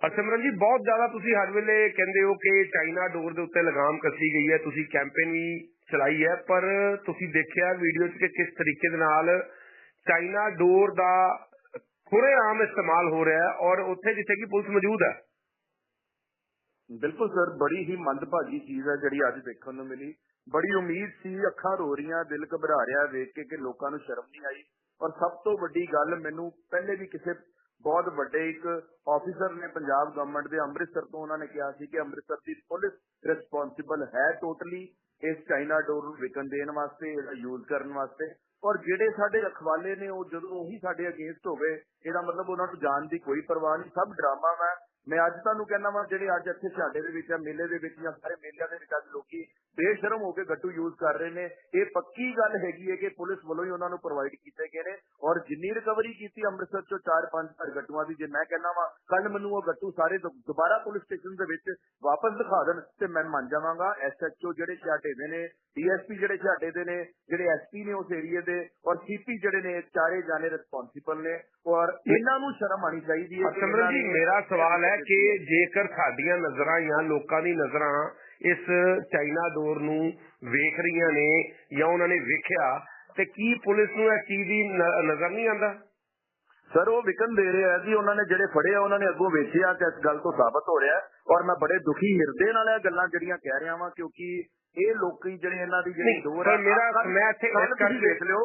ਅਸਿਮਰਨ ਜੀ, ਬਹੁਤ ਜ਼ਿਆਦਾ ਤੁਸੀਂ ਹਰ ਵੇਲੇ ਕਹਿੰਦੇ ਹੋ ਕਿ ਚਾਈਨਾ ਡੋਰ ਦੇ ਉੱਤੇ ਲਗਾਮ ਕੱਸੀ ਗਈ ਹੈ, ਤੁਸੀਂ ਕੈਂਪੇਨ ਵੀ ਚਲਾਈ ਹੈ, ਪਰ ਤੁਸੀਂ ਦੇਖਿਆ ਵੀਡੀਓ 'ਚ ਕਿ ਕਿਸ ਤਰੀਕੇ ਦੇ ਨਾਲ ਚਾਈਨਾ ਡੋਰ ਦਾ ਖੁੱਲ੍ਹੇਆਮ ਇਸਤੇਮਾਲ ਹੋ ਰਿਹਾ ਹੈ ਔਰ ਉੱਥੇ ਜਿੱਥੇ ਕਿ ਪੁਲਿਸ ਮੌਜੂਦ ਹੈ? ਬਿਲਕੁਲ ਸਰ, ਬੜੀ ਹੀ ਮੰਦਭਾਗੀ ਚੀਜ਼ ਹੈ ਜਿਹੜੀ ਅੱਜ ਦੇਖਣ ਨੂੰ ਮਿਲੀ। ਬੜੀ ਉਮੀਦ ਸੀ, ਅੱਖਾਂ ਰੋ ਰਹੀਆਂ, ਦਿਲ ਘਬਰਾ ਰਿਹਾ, ਵੇਖ ਕੇ ਕਿ ਲੋਕਾਂ ਨੂੰ ਸ਼ਰਮ ਨਹੀਂ ਆਈ। ਔਰ ਸਭ ਤੋਂ ਵੱਡੀ ਗੱਲ, ਮੈਨੂੰ ਪਹਿਲੇ ਵੀ ਕਿਸੇ ਬਹੁਤ ਵੱਡੇ ਇੱਕ ਆਫੀਸਰ ਨੇ ਪੰਜਾਬ ਗਵਰਨਮੈਂਟ ਦੇ ਅੰਮ੍ਰਿਤਸਰ ਤੋਂ ਉਹਨਾਂ ਨੇ ਕਿਹਾ ਸੀ ਕਿ ਅੰਮ੍ਰਿਤਸਰ ਦੀ ਪੁਲਿਸ ਰਿਸਪੌਂਸਿਬਲ ਹੈ ਟੋਟਲੀ ਇਸ ਚਾਈਨਾ ਡੋਰ ਨੂੰ ਵਿਕਣ ਦੇਣ ਵਾਸਤੇ, ਇਹਦਾ ਯੂਜ਼ ਕਰਨ ਵਾਸਤੇ। ਔਰ ਜਿਹੜੇ ਸਾਡੇ ਅਖਵਾਲੇ ਨੇ, ਉਹ ਜਦੋਂ ਉਹੀ ਸਾਡੇ ਅਗੇਂਸਟ ਹੋਵੇ, ਇਹਦਾ ਮਤਲਬ ਉਹਨਾਂ ਨੂੰ ਜਾਣ ਦੀ ਕੋਈ ਪਰਵਾਹ ਨਹੀਂ, ਸਭ ਡਰਾਮਾ ਵਾ। ਮੈਂ ਅੱਜ ਤੁਹਾਨੂੰ ਕਹਿੰਦਾ ਵਾਂ, ਜਿਹੜੇ ਅੱਜ ਇੱਥੇ ਸਾਡੇ ਦੇ ਵਿੱਚ ਆ, ਮੇਲੇ ਦੇ ਵਿੱਚ ਜਾਂ ਸਾਰੇ ਮੇਲਿਆਂ ਦੇ ਵਿੱਚ ਅੱਜ ਲੋਕੀ ਬੇਸ਼ਰਮ ਹੋ ਕੇ ਗੱਟੂ ਯੂਜ਼ ਕਰ ਰਹੇ ਨੇ। ਇਹ ਪੱਕੀ ਗੱਲ ਹੈਗੀ ਹੈ ਕਿ ਪੁਲਿਸ ਵੱਲੋਂ ਹੀ ਉਹਨਾਂ ਨੂੰ ਪ੍ਰੋਵਾਈਡ ਕੀਤੇ ਗਏ ਨੇ। ਔਰ ਜਿੰਨੀ ਰਿਕਵਰੀ ਕੀਤੀ ਅੰਮ੍ਰਿਤਸਰ ਚੋਂ 4-5 ਹਜ਼ਾਰ ਗੱਟੂਆਂ ਦੀ ਜੇ ਮੈਂ ਕਹਿੰਦਾ ਵਾਂ ਕੱਲ ਮੈਨੂੰ ਉਹ ਗੱਟੂ ਸਾਰੇ ਦੁਬਾਰਾ ਪੁਲਿਸ ਸਟੇਸ਼ਨ ਦੇ ਵਿੱਚ ਵਾਪਸ ਦਿਖਾ ਦੇਣ ਤੇ ਮੈਂ ਮੰਨ ਜਾਵਾਂਗਾ ਐਸਐਚਓ ਜਿਹੜੇ ਛਾਟੇ ਦੇ ਨੇ ਡੀਐਸਪੀ ਜਿਹੜੇ ਛਾਟੇ ਦੇ ਨੇ ਜਿਹੜੇ ਐਸਪੀ ਨੇ ਉਸ ਏਰੀਏ ਦੇ ਔਰ ਸੀਪੀ ਜਿਹੜੇ ਨੇ ਚਾਰੇ ਜਾਣੇ ਰਿਸਪੌਂਸਿਬਲ ਨੇ ਔਰ ਇਹਨਾਂ ਨੂੰ ਸ਼ਰਮ ਆਣੀ ਚਾਹੀਦੀ ਹੈ ਇਹਨਾਂ ਜੀ ਮੇਰਾ ਸਵਾਲ ਹੈ ਕਿ ਜੇਕਰ ਸਾਡੀਆਂ ਨਜ਼ਰਾਂ ਜਾਂ ਲੋਕਾਂ ਦੀ ਨਜ਼ਰਾਂ ਇਸ ਚਾਈਨਾ ਡੋਰ ਨੂੰ ਵੇਖ ਰਹੀਆਂ ਨੇ ਜਾਂ ਉਹਨਾਂ ਨੇ ਵੇਖਿਆ ਤੇ ਕੀ ਪੁਲਿਸ ਨੂੰ ਇਸ ਚੀਜ਼ ਦੀ ਨਜ਼ਰ ਨਹੀਂ ਆਉਂਦਾ? ਸਰ ਉਹ ਵਿਕਨ ਦੇ ਰਹੇ ਆ ਜੀ ਉਹਨਾਂ ਨੇ ਜਿਹੜੇ ਫੜੇ ਆ ਉਹਨਾਂ ਨੇ ਅੱਗੋਂ ਵੇਚਿਆ ਤੇ ਇਸ ਗੱਲ ਤੋਂ ਸਾਬਤ ਹੋ ਰਿਹਾ ਹੈ ਔਰ ਮੈਂ ਬੜੇ ਦੁਖੀ ਹਿਰਦੇ ਨਾਲ ਇਹ ਗੱਲਾਂ ਜਿਹੜੀਆਂ ਕਹਿ ਰਿਹਾ ਵਾਂ ਕਿਉਂਕਿ ਇਹ ਲੋਕੀ ਜਿਹੜੇ ਇਹਨਾਂ ਦੀ ਜਿਹੜੀ ਦੌਰ ਪਰ ਮੇਰਾ- ਮੈਂ ਇੱਥੇ ਇਸ ਕਰਕੇ- ਵੇਖ ਲਿਓ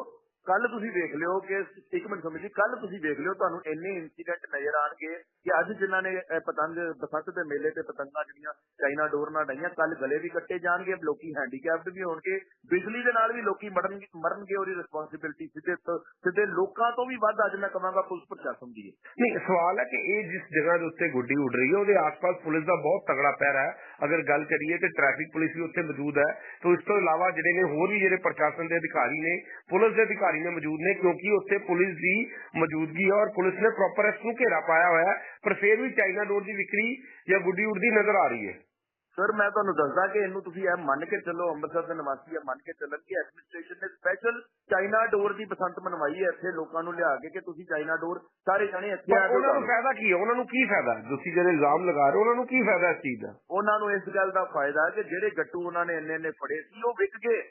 ਕੱਲ ਤੁਸੀਂ ਵੇਖ ਲਿਓ ਕਿ ਇੱਕ ਮਿੰਟ ਸਮਝ ਜੀ ਕੱਲ ਤੁਸੀਂ ਦੇਖ ਲਿਓ ਤੁਹਾਨੂੰ ਇੰਨੇ ਇਨਸੀਡੈਂਟ ਨਜ਼ਰ ਆਣਗੇ ਕਿ ਅੱਜ ਜਿਨ੍ਹਾਂ ਨੇ ਪਤੰਗ, ਬਸੰਤ ਦੇ ਮੇਲੇ ਤੇ ਪਤੰਗਾਂ ਜਿਹੜੀਆਂ ਚਾਈਨਾ ਡੋਰ ਨਾਲ ਡਾਈਆਂ ਕੱਲ ਗਲੇ ਵੀ ਕੱਟੇ ਜਾਣਗੇ, ਲੋਕੀ ਹੈਂਡੀਕੈਪਡ ਵੀ ਹੋਣਗੇ, ਬਿਜਲੀ ਦੇ ਨਾਲ ਵੀ ਲੋਕੀ ਮਰਨ, ਮਰਨਗੇ ਉਹਦੀ ਰਿਸਪੌਂਸਿਬਿਲਟੀ ਸਿੱਧੇ ਸਿੱਧੇ ਲੋਕਾਂ ਤੋਂ ਵੀ ਵੱਧ ਅੱਜ ਮੈਂ ਕਹਾਂਗਾ ਪੁਲਿਸ ਪ੍ਰਸ਼ਾਸਨ ਦੀ। ਨਹੀਂ, ਸਵਾਲ ਹੈ ਕਿ ਇਹ ਜਿਸ ਜਗ੍ਹਾ ਦੇ ਉੱਤੇ ਗੁੱਡੀ ਉੱਡ ਰਹੀ ਹੈ, ਉਹਦੇ ਆਸ-ਪਾਸ ਪੁਲਿਸ ਦਾ ਬਹੁਤ ਤਗੜਾ ਪਹਿਰਾ ਹੈ। ਅਗਰ ਗੱਲ ਕਰੀਏ ਤੇ ਟ੍ਰੈਫਿਕ ਪੁਲਿਸ ਵੀ ਉੱਥੇ ਮੌਜੂਦ ਹੈ। ਤੋਂ ਇਸ ਤੋਂ ਇਲਾਵਾ ਜਿਹੜੇ ਨੇ ਹੋਰ ਵੀ ਜਿਹੜੇ ਪ੍ਰਸ਼ਾਸਨ ਦੇ ਅਧਿਕਾਰੀ ਨੇ, ਪੁਲਿਸ ਦੇ ਅਧਿਕਾਰੀ ਨੇ ਮੌਜੂਦ ਨੇ ਕਿਉਂਕਿ ਉੱਥੇ ਪੁਲਿਸ ਦੀ ਮੌਜੂਦਗੀ ਹੈ ਔਰ ਪੁਲਿਸ ਨੇ ਪ੍ਰੋਪਰ ਇਸ ਨੂੰ ਘੇਰਾ ਪਾਇਆ ਹੋਇਆ ਹੈ ਪਰ ਫਿਰ ਵੀ ਚਾਈਨਾ ਡੋਰ ਦੀ ਵਿਕਰੀ ਜਾਂ ਗੁੱਡੀ ਉੱਡਦੀ ਨਜ਼ਰ ਆ ਰਹੀ ਹੈ ਸਰ ਮੈਂ ਤੁਹਾਨੂੰ ਦੱਸਦਾ ਕਿ ਇਹਨੂੰ ਤੁਸੀਂ ਇਹ ਮੰਨ ਕੇ ਚੱਲੋ ਅੰਮ੍ਰਿਤਸਰ ਦੇ ਨਿਵਾਸੀ ਇਹ ਮੰਨ ਕੇ ਚੱਲਣ ਕਿ ਐਡਮਿਨਿਸਟ੍ਰੇਸ਼ਨ ਨੇ ਸਪੈਸ਼ਲ ਚਾਈਨਾ ਡੋਰ ਦੀ ਬਸੰਤ ਮਨਵਾਈ ਹੈ ਇੱਥੇ ਲੋਕਾਂ ਨੂੰ ਲਿਆ ਕੇ ਕਿ ਤੁਸੀਂ ਚਾਈਨਾ ਡੋਰ ਸਾਰੇ ਜਣੇ ਇੱਥੇ ਆ ਕੇ ਉਹਨਾਂ ਨੂੰ। ਫਾਇਦਾ ਕੀ ਹੈ ਉਹਨਾਂ ਨੂੰ ਕੀ ਫਾਇਦਾ ਤੁਸੀਂ ਜਿਹੜੇ ਇਲਜ਼ਾਮ ਲਗਾ ਰਹੇ ਹੋ ਉਹਨਾਂ ਨੂੰ ਕੀ ਫਾਇਦਾ ਇਸ ਚੀਜ਼ ਦਾ ਉਹਨਾਂ ਨੂੰ ਇਸ ਗੱਲ ਦਾ ਫਾਇਦਾ ਹੈ ਕਿ ਜਿਹੜੇ ਗੱਟੂ ਉਹਨਾਂ ਨੇ ਇੰਨੇ ਇੰਨੇ ਫੜੇ ਸੀ ਉਹ ਵਿਕ ਗਏ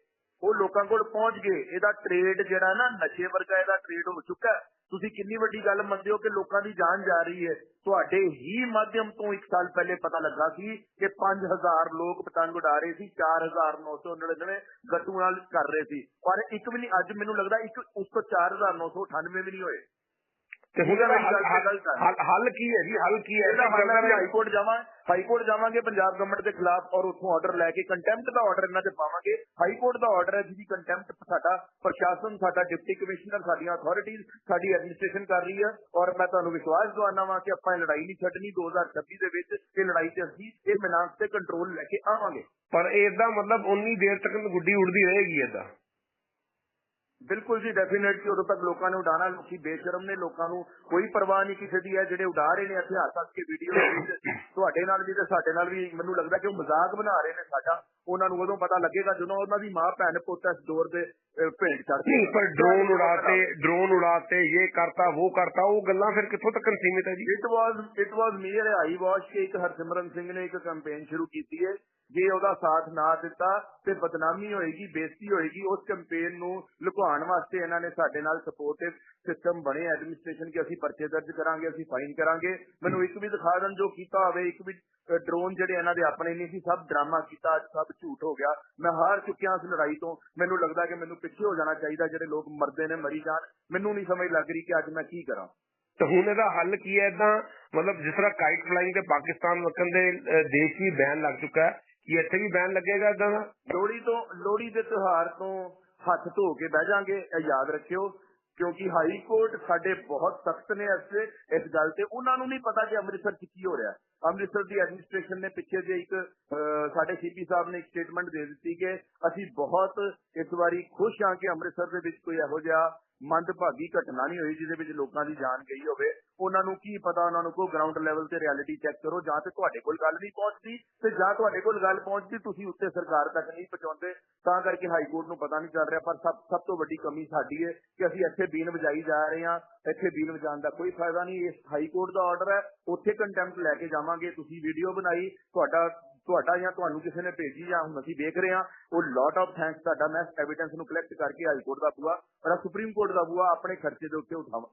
ਉਹ ਲੋਕਾਂ ਕੋਲ ਪਹੁੰਚ ਗਏ। ਇਹਦਾ ਟ੍ਰੇਡ ਜਿਹੜਾ ਨਾ ਨਸ਼ੇ ਵਰਗਾ ਇਹਦਾ ਟ੍ਰੇਡ ਹੋ ਚੁੱਕਾ। ਤੁਸੀਂ ਕਿੰਨੀ ਵੱਡੀ ਗੱਲ ਮੰਨਦੇ ਹੋ ਕਿ ਲੋਕਾਂ ਦੀ ਜਾਨ ਜਾ ਰਹੀ ਹੈ? ਤੁਹਾਡੇ ਹੀ ਮਾਧਿਅਮ ਤੋਂ ਇੱਕ ਸਾਲ ਪਹਿਲੇ ਪਤਾ ਲੱਗਾ ਸੀ ਕਿ 5000 ਲੋਕ ਪਤੰਗ ਉਡਾ ਰਹੇ ਸੀ 4999 ਗੱਟੂ ਨਾਲ ਕਰ ਰਹੇ ਸੀ। ਪਰ ਇੱਕ ਵੀ ਨਹੀਂ ਅੱਜ ਮੈਨੂੰ ਲੱਗਦਾ ਇੱਕ ਉਸ ਤੋਂ 4998 ਵੀ ਨਹੀਂ ਹੋਏ। ਤੇ ਹੁਣ ਹੱਲ- ਕੀ ਹੈ ਜੀ? ਹੱਲ ਕੀ ਹੈ? ਇਹਦਾ ਵੀ ਹਾਈ ਕੋਰਟ ਜਾਵਾਂ। ਹਾਈ ਕੋਰਟ ਜਾਵਾਂਗੇ ਪੰਜਾਬ ਗਵਰਨਮੈਂਟ ਦੇ ਖਿਲਾਫ ਔਰ ਉੱਥੋਂ ਆਰਡਰ ਲੈ ਕੇ ਕੰਟੈਂਪਟ ਦਾ ਆਰਡਰ ਇਹਨਾਂ ਤੇ ਪਾਵਾਂਗੇ। ਹਾਈ ਕੋਰਟ ਦਾ ਆਰਡਰ ਹੈ ਜਿਹਦੀ ਕੰਟੈਂਪਟ ਸਾਡਾ ਪ੍ਰਸ਼ਾਸਨ, ਸਾਡਾ ਡਿਪਟੀ ਕਮਿਸ਼ਨਰ, ਸਾਡੀਆਂ ਅਥਾਰਟੀਆਂ ਸਾਡੀ ਐਡਮਿਨਿਸਟ੍ਰੇਸ਼ਨ ਕਰ ਰਹੀ ਹੈ। ਔਰ ਮੈਂ ਤੁਹਾਨੂੰ ਵਿਸ਼ਵਾਸ ਦਿਵਾਉਣਾ ਵਾਂ ਕਿ ਆਪਾਂ ਇਹ ਲੜਾਈ ਨਹੀਂ ਛੱਡਣੀ। 2026 ਦੇ ਵਿੱਚ ਇਹ ਲੜਾਈ ਤੇ ਅਸੀਂ ਇਹ ਮਿਨਾਸ ਤੇ ਕੰਟਰੋਲ ਲੈ ਕੇ ਆਵਾਂਗੇ। ਪਰ ਇਹਦਾ ਮਤਲਬ ਉਨੀ ਦੇਰ ਤੱਕ ਗੁੱਡੀ ਉੜਦੀ ਰਹੇਗੀ ਇਹਦਾ ਬਿਲਕੁਲ ਜੀ ਡੈਫੀਨੇਟਲੀ ਉਦੋਂ ਤੱਕ ਲੋਕਾਂ ਨੇ ਉਡਾਣਾ ਲੋਕੀ ਬੇਸ਼ਰਮ ਨੇ ਲੋਕਾਂ ਨੂੰ ਕੋਈ ਪਰਵਾਹ ਨਹੀਂ ਕਿਸੇ ਦੀ ਹੈ ਜਿਹੜੇ ਉਡਾ ਰਹੇ ਨੇ ਹਥਿਆਰ ਤੱਕ ਕੇ ਵੀਡੀਓ ਵਿੱਚ ਤੁਹਾਡੇ ਨਾਲ ਵੀ ਤੇ ਸਾਡੇ ਨਾਲ ਵੀ ਮੈਨੂੰ ਲੱਗਦਾ ਕਿ ਉਹ ਮਜ਼ਾਕ ਬਣਾ ਰਹੇ ਨੇ ਸਾਡਾ ਉਹਨਾਂ ਨੂੰ ਉਦੋਂ ਪਤਾ ਲੱਗੇਗਾ ਜਦੋਂ ਉਹਨਾਂ ਦੀ ਮਾਂ ਭੈਣ ਪੁੱਤ ਇਸ ਦੌਰ ਦੇ ਚੜ੍ਹਦੇ ਨਹੀਂ ਪਰ ਡਰੋਨ ਉਡਾਤੇ ਡਰੋਨ ਉਡਾਤੇ ਇਹ ਕਰਤਾ ਉਹ ਕਰਤਾ ਉਹ ਗੱਲਾਂ ਫਿਰ ਕਿੱਥੋਂ ਤੱਕ ਸੀਮਿਤ ਹੈ ਜੀ? It was it was mere I was ਕਿ ਇੱਕ ਹਰਸਿਮਰਨ ਸਿੰਘ ਨੇ ਇੱਕ ਕੈਂਪੇਨ ਸ਼ੁਰੂ ਕੀਤੀ ਹੈ। ਜੇ ਉਹਦਾ ਸਾਥ ਨਾ ਦਿੱਤਾ ਤੇ ਬਦਨਾਮੀ ਹੋਏਗੀ, ਬੇਇੱਜ਼ਤੀ ਹੋਏਗੀ, ਉਸ ਕੈਂਪੇਨ ਨੂੰ ਲੁਕਾਉਣ ਵਾਸਤੇ ਇਹਨਾਂ ਨੇ ਸਾਡੇ ਨਾਲ ਸਪੋਰਟਿਵ ਸਿਸਟਮ ਬਣੇ ਐਡਮਿਨਿਸਟ੍ਰੇਸ਼ਨ ਕਿ ਅਸੀਂ ਪਰਚੇ ਦਰਜ ਕਰਾਂਗੇ, ਅਸੀਂ ਫਾਈਨ ਕਰਾਂਗੇ। ਮੈਨੂੰ ਇੱਕ ਵੀ ਦਿਖਾ ਦੇਣ ਜੋ ਕੀਤਾ ਹੋਵੇ, ਇੱਕ ਵੀ ਡਰੋਨ ਜਿਹੜੇ ਇਹਨਾਂ ਦੇ ਆਪਣੇ ਨਹੀਂ ਸੀ, ਸਭ ਡਰਾਮਾ ਕੀਤਾ, ਅੱਜ ਸਭ ਝੂਠ ਹੋ ਗਿਆ। ਮੈਂ ਹਾਰ ਚੁੱਕਿਆ ਇਸ ਲੜਾਈ ਤੋਂ। ਮੈਨੂੰ ਲੱਗਦਾ ਕਿ ਮੈਨੂੰ ਪਿੱਛੇ ਹੋ ਜਾਣਾ ਚਾਹੀਦਾ, ਜਿਹੜੇ ਲੋਕ ਮਰਦੇ ਨੇ, ਮਰੀ ਜਾਣ। ਮੈਨੂੰ ਨਹੀਂ ਸਮਝ ਲੱਗ ਰਹੀ ਕਿ ਅੱਜ ਮੈਂ ਕੀ ਕਰਾਂ। ਤੇ ਹੁਣ ਇਹਦਾ ਹੱਲ ਕੀ ਹੈ ਇਦਾਂ ਮਤਲਬ ਜਿਸ ਤਰ੍ਹਾਂ ਕਾਈਟ ਫਲਾਈਂਗ ਤੇ ਪਾਕਿਸਤਾਨ ਵਕਨ ਦੇ ਦੇਸ਼ ਵੀ ਬੈਨ ਲੱਗ ਚੁੱਕਾ ਹੈ। ਕੀ ਇੱਥੇ ਵੀ ਬੈਨ ਲੱਗੇਗਾ ਇਦਾਂ ਦਾ? ਲੋਹੜੀ ਤੋਂ ਲੋਹੜੀ ਦੇ ਤਿਉਹਾਰ ਤੋਂ ਹੱਥ ਧੋ ਕੇ ਬਹਿ ਜਾਾਂਗੇ ਇਹ ਯਾਦ ਰੱਖਿਓ ਕਿਉਂਕਿ ਹਾਈ ਕੋਰਟ ਸਾਡੇ ਬਹੁਤ ਸਖਤ ਨੇ ਇਸ ਇਸ ਗੱਲ ਤੇ। ਉਹਨਾਂ ਨੂੰ ਨਹੀਂ ਪਤਾ ਕਿ ਅੰਮ੍ਰਿਤਸਰ 'ਚ ਕੀ ਹੋ ਰਿਹਾ। ਅੰਮ੍ਰਿਤਸਰ ਦੀ ਐਡਮਿਨਿਸਟ੍ਰੇਸ਼ਨ ਨੇ ਪਿੱਛੇ ਜੇ ਇੱਕ ਅਹ, ਸਾਡੇ ਸੀਪੀ ਸਾਹਿਬ ਨੇ ਇੱਕ ਸਟੇਟਮੈਂਟ ਦੇ ਦਿੱਤੀ ਕਿ ਅਸੀਂ ਬਹੁਤ ਇਸ ਵਾਰੀ ਖੁਸ਼ ਹਾਂ ਕਿ ਅੰਮ੍ਰਿਤਸਰ ਦੇ ਵਿੱਚ ਕੋਈ ਇਹੋ ਜਿਹਾ ਮੰਦਭਾਗੀ ਘਟਨਾ ਨਹੀਂ ਹੋਈ ਜਿਹਦੇ ਵਿੱਚ ਲੋਕਾਂ ਦੀ ਜਾਨ ਗਈ ਹੋਵੇ। ਉਹਨਾਂ ਨੂੰ ਕੀ ਪਤਾ, ਉਹਨਾਂ ਨੂੰ ਕੋ ਗਰਾਊਂਡ ਲੈਵਲ ਤੇ ਰਿਐਲਿਟੀ ਚੈੱਕ ਕਰੋ, ਜਾਂ ਤੇ ਤੁਹਾਡੇ ਕੋਲ ਗੱਲ ਨਹੀਂ ਪਹੁੰਚਦੀ, ਤੇ ਜਾਂ ਤੁਹਾਡੇ ਕੋਲ ਗੱਲ ਪਹੁੰਚਦੀ, ਤੁਸੀਂ ਉੱਤੇ ਸਰਕਾਰ ਤੱਕ ਨਹੀਂ ਪਹੁੰਚਾਉਂਦੇ। ਤਾਂ ਕਰਕੇ ਹਾਈ ਕੋਰਟ ਨੂੰ ਪਤਾ ਨਹੀਂ ਚੱਲ ਰਿਹਾ, ਪਰ ਸਭ ਸਭ ਤੋਂ ਵੱਡੀ ਕਮੀ ਸਾਡੀ ਹੈ ਕਿ ਅਸੀਂ ਇੱਥੇ ਬੀਨ ਵਜਾਈ ਜਾ ਰਹੇ ਹਾਂ। ਇੱਥੇ ਬੀਨ ਵਜਾਉਣ ਦਾ ਕੋਈ ਫਾਇਦਾ ਨਹੀਂ, ਇਸ ਹਾਈ ਕੋਰਟ ਦਾ ਆਰਡਰ ਹੈ। ਉੱਥੇ ਕੰਟੈਂਪਟ ਲੈ ਕੇ ਜਾਵਾਂਗੇ। ਤੁਸੀਂ ਵੀਡੀਓ ਬਣਾਈ, ਤੁਹਾਡਾ ਤੁਹਾਡਾ ਜਾਂ ਤੁਹਾਨੂੰ ਕਿਸੇ ਨੇ ਭੇਜੀ ਜਾਂ ਹੁਣ ਅਸੀਂ ਦੇਖ ਰਹੇ ਹਾਂ, ਉਹ ਲੋਟ ਆਫ ਥੈਂਕਸ ਤੁਹਾਡਾ ਮੈਂ ਐਵੀਡੈਂਸ ਨੂੰ ਕਲੈਕਟ ਕਰਕੇ ਹਾਈ ਕੋਰਟ ਦਾ ਪੂਆ ਪਰ ਸੁਪਰੀਮ ਕੋਰਟ ਦਾ ਪੂਆ ਆਪਣੇ ਖਰਚੇ ਦੇ ਉੱਤੇ ਉਠਾਵਾਂ।